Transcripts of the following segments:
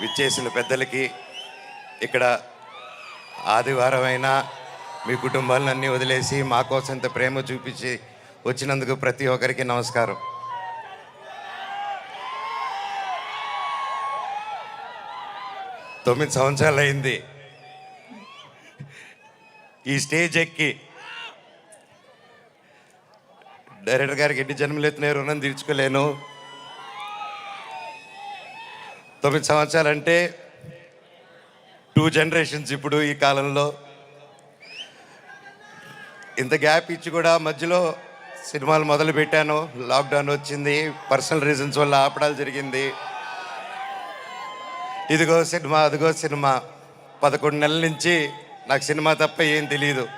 విచ్చేసిన పెద్దలకి ఇక్కడ ఆదివారం అయినా మీ కుటుంబాలన్నీ వదిలేసి మా కోసం ఇంత ప్రేమ చూపించి వచ్చినందుకు ప్రతి ఒక్కరికి నమస్కారం. తొమ్మిది సంవత్సరాలు అయింది ఈ స్టేజ్ ఎక్కి డైరెక్టర్ గారికి ఎన్ని జన్మలు ఎత్తిన రుణం తీర్చుకోలేను. తొమ్మిది సంవత్సరాలు అంటే టూ జనరేషన్స్ ఇప్పుడు ఈ కాలంలో. ఇంత గ్యాప్ ఇచ్చి కూడా మధ్యలో సినిమాలు మొదలు పెట్టాను. లాక్డౌన్ వచ్చింది. పర్సనల్ రీజన్స్ వల్ల ఆపడాలు జరిగింది. ఇదిగో సినిమా అదిగో సినిమా. పదకొండు నెలల నుంచి నాకు సినిమా తప్ప ఏం తెలియదు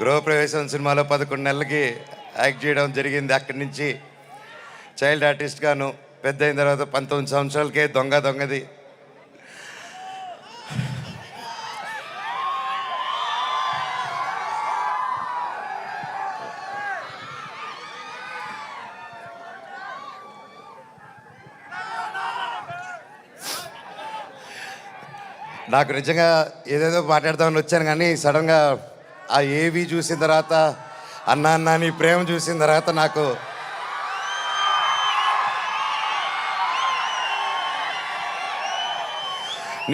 గృహప్రవేశం సినిమాలో పదకొండు నెలలకి యాక్ట్ చేయడం జరిగింది అక్కడి నుంచి. చైల్డ్ ఆర్టిస్ట్గాను పెద్ద అయిన తర్వాత పంతొమ్మిది సంవత్సరాలకే దొంగ దొంగది. నాకు నిజంగా ఏదేదో మాట్లాడదామని వచ్చాను కానీ సడన్గా ఆ ఏవి చూసిన తర్వాత అన్న అన్న నీ ప్రేమ చూసిన తర్వాత నాకు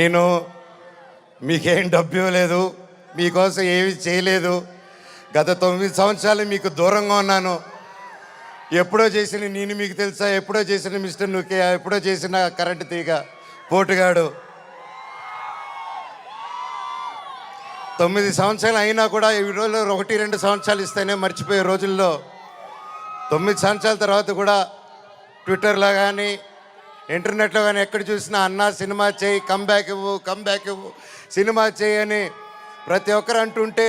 నేను మీకేం డబ్బు ఇవ్వలేదు మీకోసం ఏమి చేయలేదు. గత తొమ్మిది సంవత్సరాలు మీకు దూరంగా ఉన్నాను. ఎప్పుడో చేసిన నేను మీకు తెలుసా ఎప్పుడో చేసిన మిస్టర్ నుకే ఎప్పుడో చేసిన కరెంట్ తీగ పోటుగాడు. తొమ్మిది సంవత్సరాలు అయినా కూడా ఈ రోజుల్లో ఒకటి రెండు సంవత్సరాలు ఇస్తేనే మర్చిపోయే రోజుల్లో తొమ్మిది సంవత్సరాల తర్వాత కూడా ట్విట్టర్లో కానీ ఇంటర్నెట్లో కానీ ఎక్కడ చూసినా అన్న సినిమా చేయి కమ్బ్యాక్ ఇవ్వు కమ్బ్యాక్ ఇవ్వు సినిమా చేయి అని ప్రతి ఒక్కరు అంటుంటే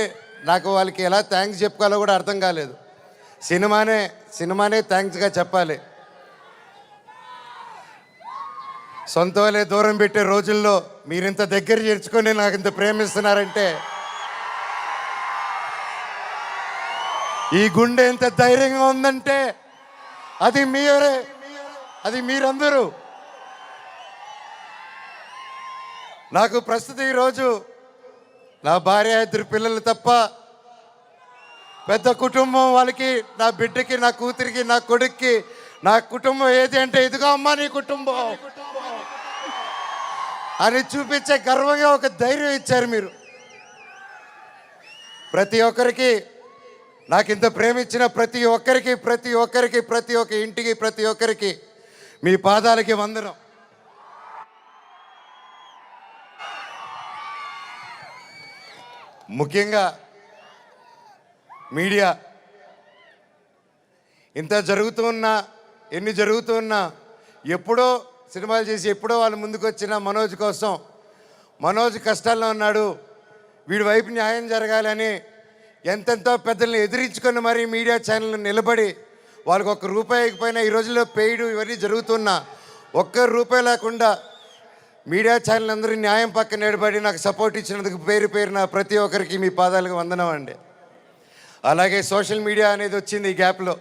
నాకు వాళ్ళకి ఎలా థ్యాంక్స్ చెప్పుకోవాలో కూడా అర్థం కాలేదు. సినిమానే సినిమానే థ్యాంక్స్గా చెప్పాలి. సొంత వాళ్ళే దూరం పెట్టే రోజుల్లో మీరింత దగ్గర చేర్చుకొని నాకు ఇంత ప్రేమిస్తున్నారంటే ఈ గుండె ఎంత ధైర్యంగా ఉందంటే అది మీరే అది మీరందరూ. నాకు ప్రస్తుతం ఈరోజు నా భార్య ఇద్దరు పిల్లలు తప్ప పెద్ద కుటుంబం వాళ్ళకి నా బిడ్డకి నా కూతురికి నా కొడుక్కి నా కుటుంబం ఏది అంటే ఇదిగో అమ్మా నీ కుటుంబం అని చూపించే గర్వంగా ఒక ధైర్యం ఇచ్చారు మీరు. ప్రతి ఒక్కరికి నాకు ఇంత ప్రేమించిన ప్రతి ఒక్కరికి ప్రతి ఒక్కరికి ప్రతి ఒక్క ఇంటికి ప్రతి ఒక్కరికి మీ పాదాలకి వందనం. ముఖ్యంగా మీడియా. ఇంత జరుగుతూ ఉన్నా ఎన్ని జరుగుతూ ఉన్నా ఎప్పుడో సినిమాలు చేసి ఎప్పుడో వాళ్ళు ముందుకు వచ్చిన మనోజ్ కోసం మనోజ్ కష్టాల్లో ఉన్నాడు వీడి వైపు న్యాయం జరగాలని ఎంతెంతో పెద్దల్ని ఎదిరించుకొని మరీ మీడియా ఛానల్ నిలబడి వాళ్ళకి ఒక్క రూపాయికి పైన ఈ రోజుల్లో పెయిడ్ ఇవన్నీ జరుగుతున్నా ఒక్క రూపాయి లేకుండా మీడియా ఛానల్ అందరూ న్యాయం పక్కన నిలబడి నాకు సపోర్ట్ ఇచ్చినందుకు పేరు పేరున ప్రతి ఒక్కరికి మీ పాదాలకు వందనం అండి. అలాగే సోషల్ మీడియా అనేది వచ్చింది ఈ గ్యాప్లో.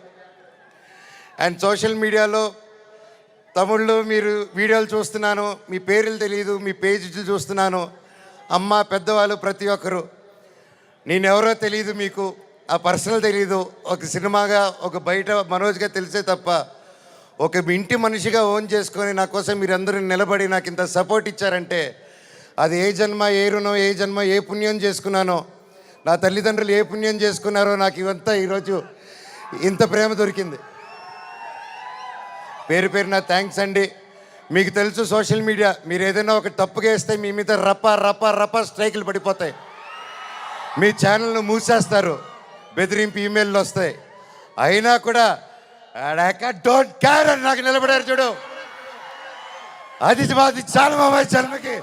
అండ్ సోషల్ మీడియాలో తమిళ్ళో మీరు వీడియోలు చూస్తున్నాను మీ పేర్లు తెలియదు మీ పేజీలు చూస్తున్నాను. అమ్మ పెద్దవాళ్ళు ప్రతి ఒక్కరు. నేనెవరో తెలియదు మీకు ఆ పర్సనల్ తెలియదు ఒక సినిమాగా ఒక బయట మనోజ్గా తెలిసే తప్ప ఒక మీ ఇంటి మనిషిగా ఓన్ చేసుకొని నా కోసం మీరందరూ నిలబడి నాకు ఇంత సపోర్ట్ ఇచ్చారంటే అది ఏ జన్మ ఏ రుణం ఏ జన్మ ఏ పుణ్యం చేసుకున్నానో నా తల్లిదండ్రులు ఏ పుణ్యం చేసుకున్నారో నాకు ఇవంతా ఈరోజు ఇంత ప్రేమ దొరికింది. పేరు పేరు నా థ్యాంక్స్ అండి. మీకు తెలుసు సోషల్ మీడియా మీరు ఏదైనా ఒక తప్పుగా వేస్తే మీ మీద రప్ప రప్ప రప్ప స్ట్రైకులు పడిపోతాయి. మీ ఛానల్ను మూసేస్తారు బెదిరింపు ఈమెయిల్లు వస్తాయి. అయినా కూడా డోంట్ కేర్ అని నాకు నిలబడారు చూడు. అది మాది చాలా మా జన్మకి.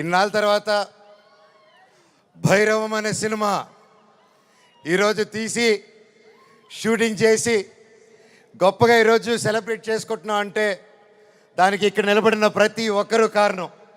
ఇన్నాళ్ళ తర్వాత భైరవం అనే సినిమా ఈరోజు తీసి షూటింగ్ చేసి గొప్పగా ఈరోజు సెలబ్రేట్ చేసుకుంటున్నాం అంటే దానికి ఇక్కడ నిలబడిన ప్రతి ఒక్కరూ కారణం.